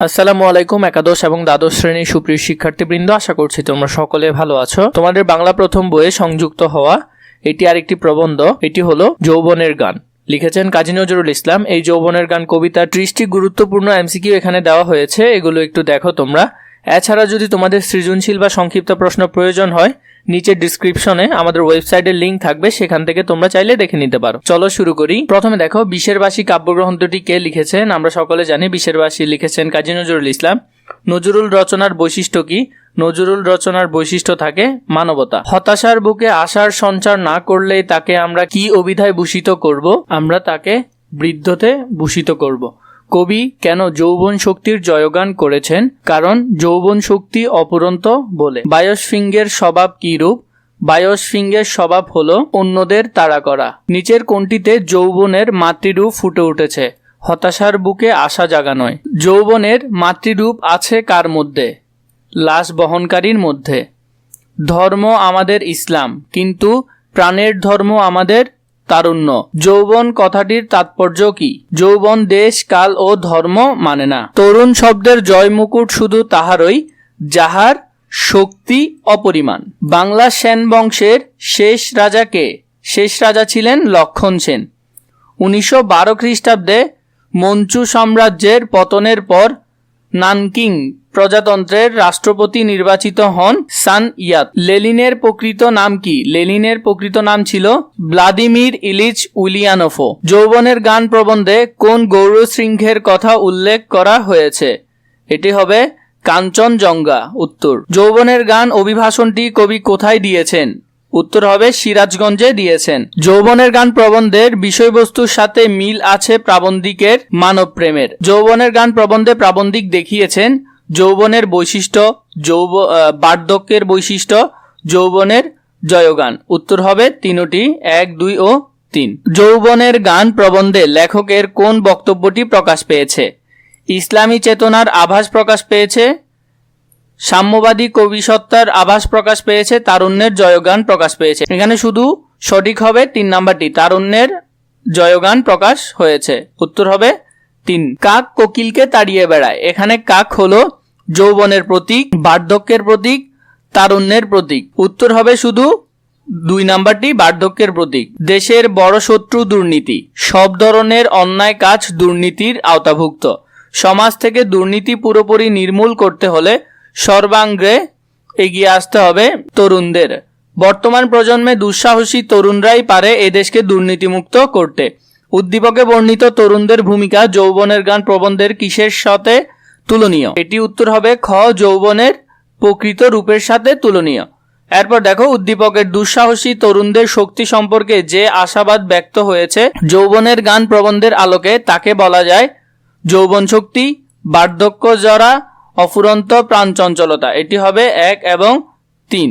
আসসালামু আলাইকুম, একাদশ এবং দ্বাদশ শ্রেণির সুপ্রিয় শিক্ষার্থীবৃন্দ, আশা করছি তোমরা সকলে ভালো আছো। তোমাদের বাংলা প্রথম বইয়ে সংযুক্ত হওয়া এটি আরেকটি প্রবন্ধ, এটি হলো যৌবনের গান। লিখেছেন কাজী নজরুল ইসলাম। এই যৌবনের গান কবিতা ত্রিশটি গুরুত্বপূর্ণ এমসিকিউ এখানে দেওয়া হয়েছে। এগুলো একটু দেখো তোমরা। এছাড়া যদি তোমাদের সৃজনশীল বা সংক্ষিপ্ত প্রশ্ন প্রয়োজন হয় নিচের ডিসক্রিপশনে আমাদের ওয়েবসাইটের লিংক থাকবে, সেখান থেকে তোমরা চাইলে দেখে নিতে পারো। চলো শুরু করি। প্রথমে দেখো বিশেরবাসী কাব্যগ্রন্থটি কে লিখেছেন? আমরা সকলে জানি বিশেরবাসী লিখেছেন কাজী নজরুল ইসলাম। নজরুল রচনার বৈশিষ্ট্য কি? নজরুল রচনার বৈশিষ্ট্য থাকে মানবতা। হতাশার বুকে আশার সঞ্চার না করলে তাকে আমরা কি অভিধায় ভূষিত করব? আমরা তাকে বৃদ্ধতে ভূষিত করব। কবি কেন যৌবন শক্তির জয়গান করেছেন? কারণ যৌবন শক্তি অপুরন্ত বলে। বায়োসফিঙ্গের স্বভাব কি রূপ বায়োসফিঙ্গের স্বভাব হলো অন্যদের তাড়া করা। নিচের কোনটিতে যৌবনের মাতৃরূপ ফুটে উঠেছে। হতাশার বুকে আশা জাগানোয়। যৌবনের মাতৃরূপ আছে কার মধ্যে? লাশ বহনকারীর মধ্যে। ধর্ম আমাদের ইসলাম, কিন্তু প্রাণের ধর্ম আমাদের তারুণ্য। যৌবন কথাটির তাৎপর্য কি? যৌবন দেশ, কাল ও ধর্ম মানে না। তরুণ শব্দের জয় মুকুট শুধু তাহারই, যাহার শক্তি অপরিমাণ। বাংলা সেন বংশের শেষ রাজাকে শেষ রাজা ছিলেন লক্ষণ সেন। উনিশশো বারো খ্রিস্টাব্দে মঞ্চু সাম্রাজ্যের পতনের পর নানকিং প্রজাতন্ত্রের রাষ্ট্রপতি নির্বাচিত হন সান ইয়াত। লেলিনের প্রকৃত নাম কি? লেলিনের প্রকৃত নাম ছিল ভ্লাদিমির ইলিচ উলিয়ানোফো যৌবনের গান প্রবন্ধে কোন গৌর শৃঙ্খের কথা উল্লেখ করা হয়েছে? এটি হবে কাঞ্চনজঙ্ঘা, উত্তর। যৌবনের গান অভিভাষণটি কবি কোথায় দিয়েছেন? উত্তর হবে সিরাজগঞ্জে দিয়েছেন। যৌবনের গান প্রবন্ধের বিষয়বস্তুর সাথে মিল আছে প্রাবন্ধিকের মানব প্রেমের যৌবনের গান প্রবন্ধে প্রাবন্ধিক দেখিয়েছেন, যৌবনের বৈশিষ্ট্য, যৌব বার্ধক্যের বৈশিষ্ট্য, যৌবনের জয়গান। উত্তর হবে তিনটি, এক, দুই ও তিন। যৌবনের গান প্রবন্ধে লেখকের কোন বক্তব্যটি প্রকাশ পেয়েছে? ইসলামী চেতনার আভাস প্রকাশ পেয়েছে সাম্যবাদী কবিসত্তার আভাস প্রকাশ পেয়েছে, তারুণ্যের জয়গান প্রকাশ পেয়েছে। এখানে শুধু সঠিক হবে তিন নাম্বারটি, তারুণ্যের জয়গান প্রকাশ হয়েছে। উত্তর হবে তিন। কাক কোকিলকে তাড়িয়ে বেড়ায়। এখানে কাক হলো যৌবনের প্রতীক, বার্ধক্যের প্রতীক, তারুণ্যের প্রতীক। উত্তর হবে শুধু দুই নাম্বারটি, বার্ধক্যের প্রতীক। দেশের বড় শত্রু দুর্নীতি। সব ধরনের অন্যায় কাজ দুর্নীতির আওতাভুক্ত। সমাজ থেকে দুর্নীতি পুরোপুরি নির্মূল করতে হলে সর্বাঙ্গে এগিয়ে আসতে হবে তরুণদের। বর্তমান প্রজন্মে দুঃসাহসী তরুণরাই পারে এদেশকে দুর্নীতিমুক্ত করতে। উদ্দীপকে বর্ণিত তরুণদের ভূমিকা যৌবনের গান প্রবন্ধের কিসের সাথে তুলনীয়? এটি উত্তর হবে খ, যৌবনের প্রকৃত রূপের সাথে তুলনীয়। এরপর দেখো, উদ্দীপকের দুঃসাহসী তরুণদের শক্তি সম্পর্কে যে আশাবাদ ব্যক্ত হয়েছে, যৌবনের গান প্রবন্ধের আলোকে তাকে বলা যায় যৌবন শক্তি বার্ধক্য জরা অফুরন্ত প্রাণ চঞ্চলতা এটি হবে এক এবং তিন।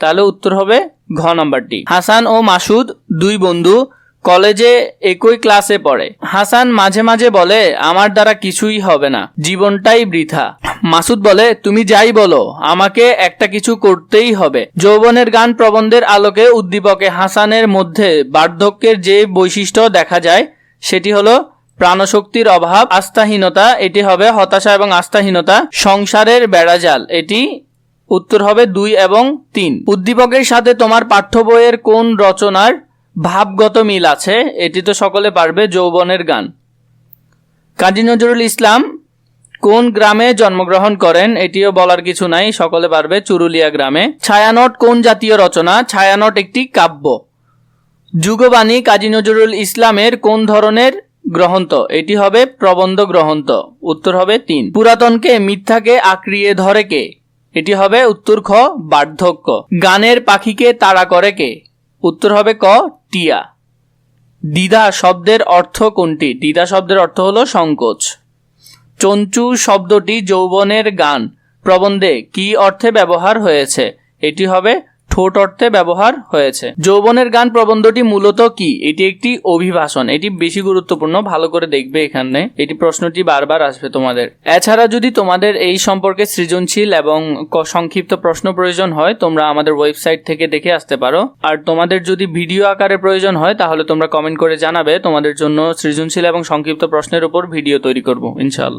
তাহলে উত্তর হবে ঘ নাম্বারটি। হাসান ও মাসুদ, দুই বন্ধু, কলেজে একই ক্লাসে পড়ে। হাসান মাঝে মাঝে বলে, আমার দ্বারা কিছুই হবে না। জীবনটাই বৃথা। মাসুদ বলে, তুমি যাই বলো, আমাকে একটা কিছু করতেই হবে। যৌবনের গান প্রবন্ধের আলোকে উদ্দীপকে হাসানের মধ্যে বার্ধক্যের যে বৈশিষ্ট্য দেখা যায়, সেটি হলো প্রাণশক্তির অভাব, আস্থাহীনতা, এটি হবে হতাশা এবং আস্থাহীনতা। সংসারের বেড়াজাল, এটি উত্তর হবে দুই এবং তিন। উদ্দীপকের সাথে তোমার পাঠ্য বইয়ের কোন রচনার ভাবগত মিল আছে? এটি তো সকলে পারবে, যৌবনের গান। কাজী নজরুল ইসলাম, কোন গ্রামে জন্মগ্রহণ করেন? এটিও বলার কিছু নাই, সকলে পারবে, চুরুলিয়া গ্রামে। ছায়ানট কোন জাতীয় রচনা? ছায়ানট একটি কাব্য। যুগবাণী কাজী নজরুল ইসলামের কোন ধরনের গ্রন্থ এটি হবে প্রবন্ধ গ্রহন্ত। উত্তর হবে তিন। পুরাতনকে মিথ্যাকে আঁকড়িয়ে ধরে কে? এটি হবে উত্তর খ, বার্ধক্য। গানের পাখিকে তাড়া করে কে? উত্তর হবে ক, টিয়া। দ্বিধা শব্দের অর্থ কোনটি? দ্বিধা শব্দের অর্থ হলো সংকোচ। চঞ্চু শব্দটি যৌবনের গান। প্রবন্ধে কি অর্থে ব্যবহার হয়েছে? এটি হবে ঠোঁট অর্থে ব্যবহার হয়েছে। যৌবনের গান প্রবন্ধটি মূলত কি? এটি একটি অভিভাষণ। এটি বেশি গুরুত্বপূর্ণ। ভালো করে দেখবে এখানে। এটি প্রশ্নটি বারবার আসবে তোমাদের। এছাড়া যদি তোমাদের এই সম্পর্কে সৃজনশীল এবং সংক্ষিপ্ত প্রশ্ন প্রয়োজন হয়, তোমরা আমাদের ওয়েবসাইট থেকে দেখে আসতে পারো। আর তোমাদের যদি ভিডিও আকারে প্রয়োজন হয়, তাহলে তোমরা কমেন্ট করে জানাবে। তোমাদের জন্য সৃজনশীল এবং সংক্ষিপ্ত প্রশ্নের উপর ভিডিও তৈরি করব, ইনশাআল্লাহ।